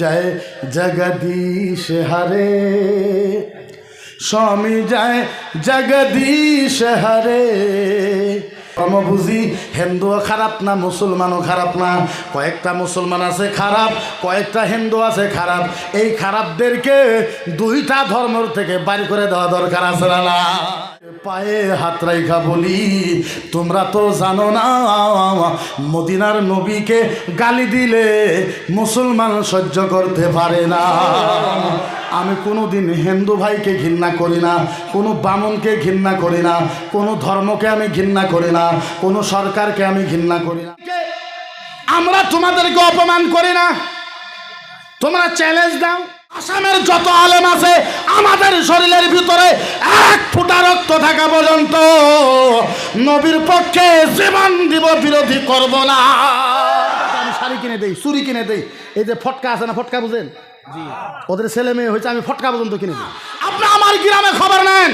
যায় জগদীশ হরে। স্বামী যায় জগদীশ হরে। ধর্ম বুঝি, হিন্দুও খারাপ না, মুসলমানও খারাপ না। কয়েকটা মুসলমান আছে খারাপ, কয়েকটা হিন্দু আছে খারাপ। এই খারাপদেরকে দুইটা ধর্মের থেকে বাড়ি করে দেওয়া দরকার আছে না? পায়ে হাত রাইখা বলি, তোমরা তো জানো না, মদিনার নবীকে গালি দিলে মুসলমান সহ্য করতে পারে না। আমি কোনোদিন হিন্দু ভাইকে ঘৃণা করি না, কোনো বামনকে ঘৃণা করি না, কোনো ধর্মকে আমি ঘৃণা করি না, কোনো সরকারকে আমি ঘৃণা করি না। আমরা তোমাদেরকে অপমান করি না। তোমরা চ্যালেঞ্জ দাও। আসামের যত আলেম আছে, আমাদের শরীরের ভিতরে এক ফোঁটা রক্ত থাকা পর্যন্ত নবীর পক্ষে জীবন দিব বিরোধী করব না। আমি শাড়ি কিনে দেই চুরি কিনে দেই। এই যে ফটকা আছে না ফটকা বুঝেন? ওদের ছেলে মেয়ে হয়েছে আমি ফটকা পর্যন্ত কিনে দিই। আপনি আমার গ্রামে খবর নেন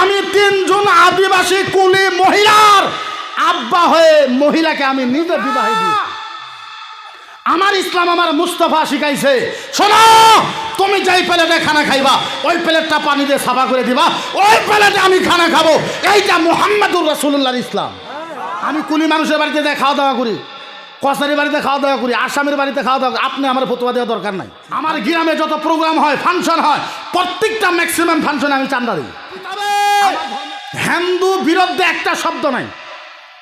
আমি তিনজন আদিবাসী কুলি মহিলার আব্বা হয়ে মহিলাকে আমি নিজে বিবাহ দিই। আমার ইসলাম আমার মুস্তফা শিখাইছে। শোনো তুমি যেই প্লেটে খানা খাইবা ওই প্লেটটা পানি দিয়ে সাফা করে দিবা ওই প্লেটে আমি খানা খাব। এইটা মোহাম্মদুর রসুল্লাহর ইসলাম। আমি কুলি মানুষের বাড়িতে যাই খাওয়া দাওয়া করি কসারি বাড়িতে খাওয়া দাওয়া করি আসামের বাড়িতে খাওয়া দাওয়া করি। আপনি আমার ফতোয়া দেওয়া দরকার নাই। আমার গ্রামে যত প্রোগ্রাম হয় ফাংশন হয় প্রত্যেকটা ম্যাক্সিমাম ফাংশনে আমি চান্দা দিই। হিন্দু বিরুদ্ধে একটা শব্দ নাই।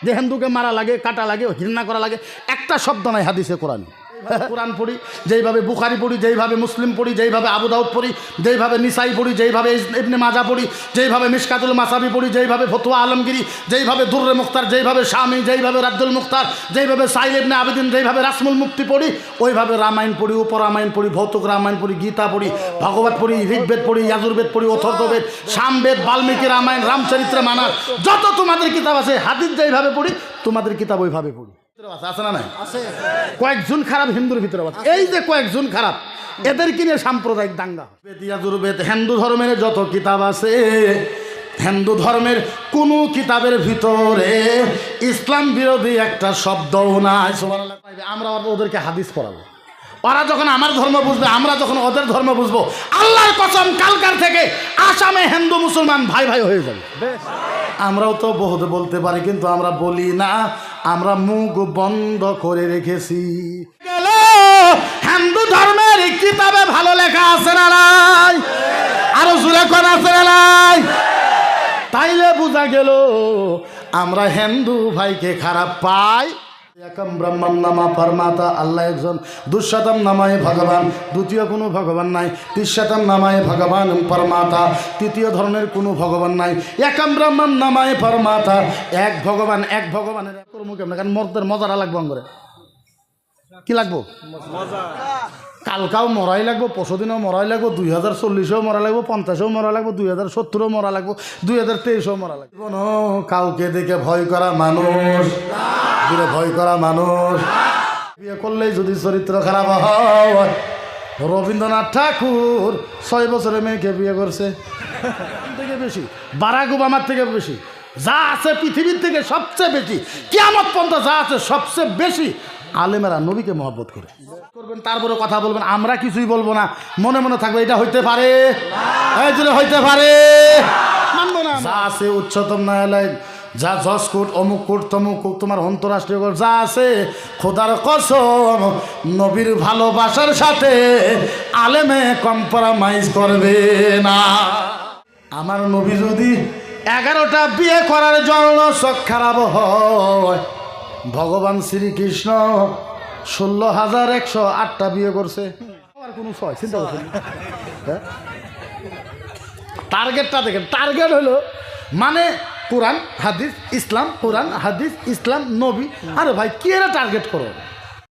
যে হিন্দুকে মারা লাগে কাটা লাগে ঘৃণা করা লাগে একটা শব্দ নাই হাদিসে কোরআন। কোরআন পড়ি, যেইভাবে বুখারি পড়ি, যেইভাবে মুসলিম পড়ি, যেইভাবে আবু দাউদ পড়ি, যেইভাবে নিসাই পড়ি, যেইভাবে ইবনে মাজা পড়ি, যেইভাবে মিসকাতুল মাসাবি পড়ি, যেইভাবে ফতুয়া আলমগিরি, যেইভাবে দুর্রে মুখতার, যেইভাবে স্বামী যেইভাবে রাদ্দুল মুখতার, যেইভাবে সাইল ইবনে আবেদিন, যেইভাবে রাসমুল মুক্তি পড়ি, ওইভাবে রামায়ণ পড়ি, উপরামায়ণ পড়ি, ভৌতুক রামায়ণ পড়ি, গীতা পড়ি, ভগবত পড়ি, ঋগ্বেদ পড়ি, ইয়াজুর্বেদ পড়ি, অথর্ববেদ সামবেদ বাল্মীকি রামায়ণ, রামচরিত্র মানার, যত তোমাদের কিতাব আছে, হাদিস যেইভাবে পড়ি, তোমাদের কিতাব ওইভাবে পড়ি। আছে না নাই? কয়েকজন খারাপ হিন্দুর ভিতরে এই যে কয়েকজন খারাপ এদের কিনে সাম্প্রদায়িক দাঙ্গা। বেদিয়াজুর্বেদ হিন্দু ধর্মের যত কিতাব আছে হিন্দু ধর্মের কোন কিতাবের ভিতরে ইসলাম বিরোধী একটা শব্দও নাই। আমরা ওদেরকে হাদিস পড়াবো। ওরা যখন আমার ধর্ম বুঝবে আমরা যখন ওদের ধর্ম বুঝব আল্লাহর কসম কালকার থেকে আসামে হিন্দু মুসলমান ভাই ভাই হয়ে যাবে। আমরাও তো বহুত বলতে পারি কিন্তু আমরা বলি না আমরা মুখ বন্ধ করে রেখেছি। হিন্দু ধর্মের কিতাবে ভালো লেখা আছে না নাই? আরও জুড়ে কোন আছে না নাই? তাইলে বোঝা গেল আমরা হিন্দু ভাইকে খারাপ পাই। একম ব্রহ্মম নামা পরমাতা আল্লাহ একজন। দুঃশতম নামায় ভগবান দ্বিতীয় কোনো ভগবান নাই। তিনশতম নামায় ভগবান পরমাতা তৃতীয় ধরনের কোনো ভগবান নাই। একম ব্রহ্মম নামায় পরমাতা এক ভগবান এক ভগবানের এক কর্ম কেমন কারণ মরদের মজারা লাগবো করে কি লাগবো? কালকাও মরাই লাগবো পরশুদিনও মরাই লাগবো দুই হাজার চল্লিশেও মরা লাগবো পঞ্চাশেও মরা লাগবো দুই হাজার সত্তরও মরা লাগবো দুই হাজার তেইশেও মরা লাগবে। কাউকে দেখে ভয় করা মানুষ। দূরে ভয় করা মানুষ। বিয়ে করলেই যদি চরিত্র খারাপ হয়, রবীন্দ্রনাথ ঠাকুর ছয় বছরের মেয়েকে বিয়ে করছে। থেকে বেশি, বারাক ওবামার থেকে বেশি, যা আছে পৃথিবীর থেকে সবচেয়ে বেশি কেমন পর্যন্ত যা আছে সবচেয়ে বেশি, আলেমেরা নবীকে মহব্বত করে। করবেন তারপরে কথা বলবেন, আমরা কিছুই বলব না, মনে মনে থাকবে, এটা হইতে পারে হইতে পারে। মানবো না যা আছে উচ্চতম ন্যায়ালয় যা জজ কোর্ট অমুক কোর্ট তমুক কোর্ট তোমার অন্তরাষ্ট্রীয় কোর্ট যা আছে খোদার কসম, নবীর ভালোবাসার সাথে আলেমে কম্প্রোমাইজ করবে না। আমার নবী যদি এগারোটা বিয়ে করার জন্য চোখ খারাপ হয়, ভগবান শ্রীকৃষ্ণ ষোলো হাজার একশো আটটা বিয়ে করছে। কোনো ছয় চিন্তা করছেন হ্যাঁ? টার্গেটটা দেখেন টার্গেট হলো মানে কোরআন হাদিস ইসলাম কোরআন হাদিস ইসলাম নবী। আরে ভাই কি এরা টার্গেট করো?